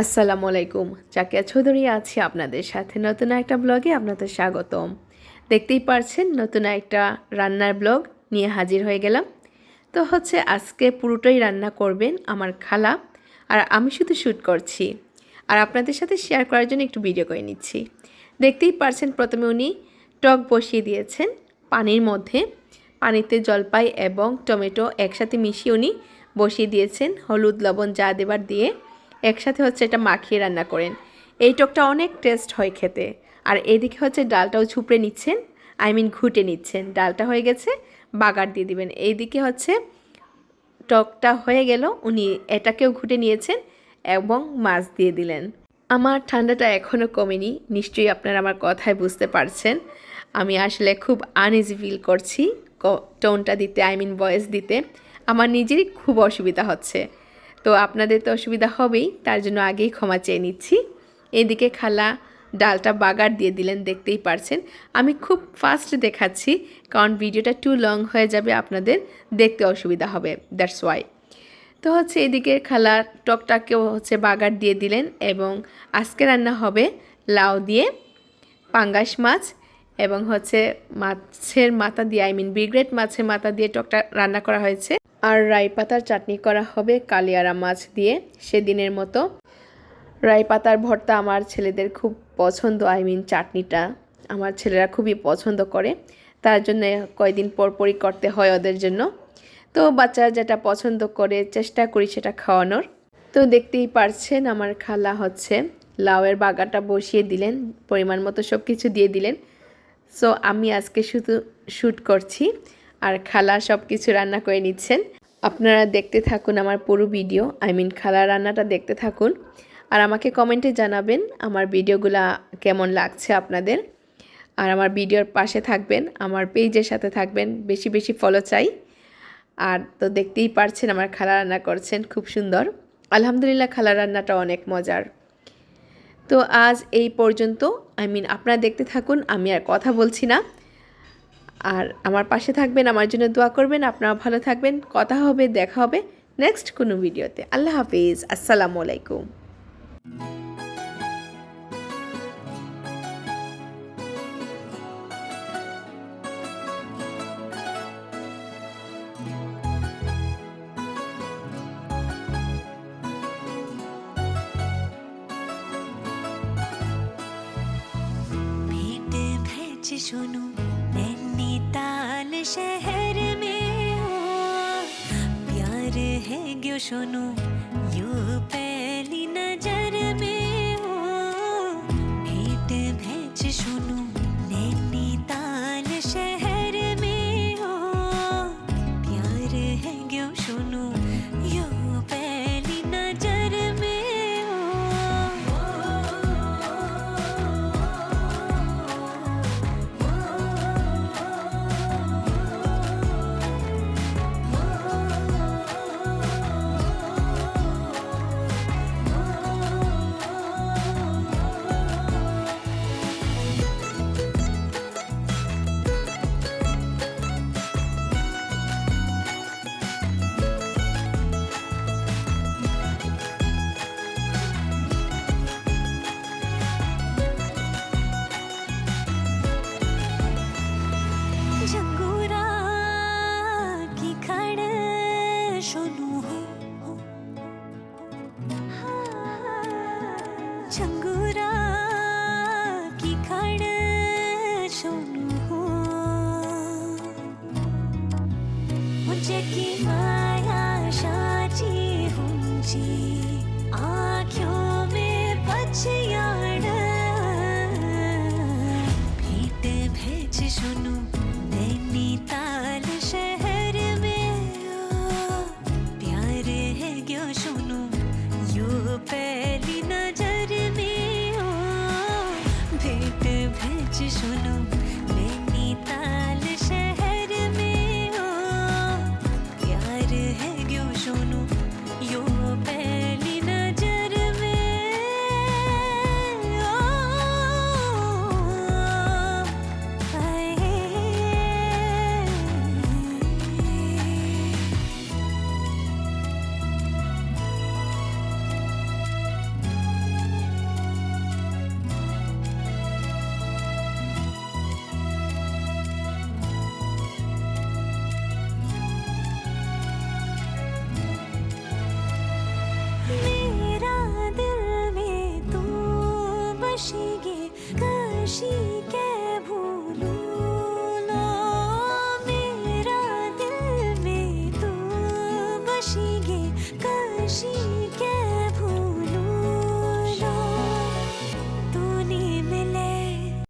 আসসালামু আলাইকুম। চাকিয়া চৌধুরী আছি আপনাদের সাথে। নতুন একটা ব্লগে আপনাদের স্বাগতম। দেখতেই পারছেন, নতুন একটা রান্নার ব্লগ নিয়ে হাজির হয়ে গেলাম। তো হচ্ছে আজকে পুরোটাই রান্না করবেন আমার খালা, আর আমি শুধু শ্যুট করছি। আর আপনাদের সাথে শেয়ার করার জন্য একটু ভিডিও করে নিচ্ছি। দেখতেই পারছেন, প্রথমে উনি টক বসিয়ে দিয়েছেন পানির মধ্যে। পানিতে জলপাই এবং টমেটো একসাথে মিশিয়ে উনি বসিয়ে দিয়েছেন। হলুদ, লবণ যা দেবার দিয়ে। একসাথে হচ্ছে এটা মাখিয়ে রান্না করেন। এই টকটা অনেক টেস্ট হয় খেতে। আর এদিকে হচ্ছে ডালটাও ছুপড়ে নিচ্ছেন আই মিন ঘুটে নিচ্ছেন। ডালটা হয়ে গেছে, বাগার দিয়ে দিবেন। এইদিকে হচ্ছে টকটা হয়ে গেল, উনি এটাকেও ঘুটে নিয়েছেন এবং মাছ দিয়ে দিলেন। আমার ঠান্ডাটা এখনও কমেনি, নিশ্চয়ই আপনারা আমার কথায় বুঝতে পারছেন। আমি আসলে খুব আনইজি ফিল করছি টোনটা দিতে আই মিন ভয়েস দিতে। আমার নিজেরই খুব অসুবিধা হচ্ছে। তো আপনাদের তো অসুবিধা হবেই, তার জন্য আগেই ক্ষমা চেয়ে নিচ্ছি। এদিকে খালা ডালটা বাগার দিয়ে দিলেন, দেখতেই পারছেন। আমি খুব ফাস্ট দেখাচ্ছি, কারণ ভিডিওটা টু লং হয়ে যাবে আপনাদের, দেখতে অসুবিধা হবে দ্যাটস ওয়াই তো হচ্ছে এদিকে খালা টকটাকেও হচ্ছে বাগার দিয়ে দিলেন, এবং আজকে রান্না হবে লাউ দিয়ে পাঙ্গাস মাছ এবং হচ্ছে মাছের মাথা দিয়ে আই মিন ব্রিগ্রেড মাছের মাথা দিয়ে টকটা রান্না করা হয়েছে। আর রাই পাতার চাটনি করা হবে কালিয়ারা মাছ দিয়ে, সেদিনের মতো। রাই পাতার ভর্তা আমার ছেলেদের খুব পছন্দ আই মিন চাটনিটা আমার ছেলেরা খুবই পছন্দ করে। তার জন্য কয়দিন পর পরই করতে হয় ওদের জন্য। তো বাচ্চারা যেটা পছন্দ করে, চেষ্টা করি সেটা খাওয়ানোর। তো দেখতেই পারছেন আমার খালা হচ্ছে লাউয়ের বাগাটা বসিয়ে দিলেন, পরিমাণ মতো সব কিছু দিয়ে দিলেন। সো আমি আজকে শুধু শ্যুট করছি আর খালা সব কিছু রান্না করে নিচ্ছেন। আপনারা দেখতে থাকুন আমার পুরো ভিডিও আই মিন খালা রান্নাটা দেখতে থাকুন। আর আমাকে কমেন্টে জানাবেন আমার ভিডিওগুলা কেমন লাগছে আপনাদের। আর আমার ভিডিওর পাশে থাকবেন, আমার পেজের সাথে থাকবেন, বেশি বেশি ফলো চাই। আর তো দেখতেই পারছেন আমার খালা রান্না করছেন, খুব সুন্দর। আলহামদুলিল্লাহ খালা রান্নাটা অনেক মজার। তো আজ এই পর্যন্ত। আই মিন আপনারা দেখতে থাকুন, আমি আর কথা বলছি না। আর আমার পাশে থাকবেন, আমার জন্য দোয়া করবেন আপনারা ভালো থাকবেন, কথা হবে, দেখা হবে নেক্সট কোনো ভিডিওতে আল্লাহ হাফিজ, আসসালামু আলাইকুম। भेज सुनो नैनीताल शहर में हो प्यार है क्यों सुनो यू पहली नजर में हो भेंट भेज सुनो जंगूरा की खड़ सोनू हो मुझे की माया शाची हुंची आँखों में पछयाड़ भेंट भेज सुनो नैनीताल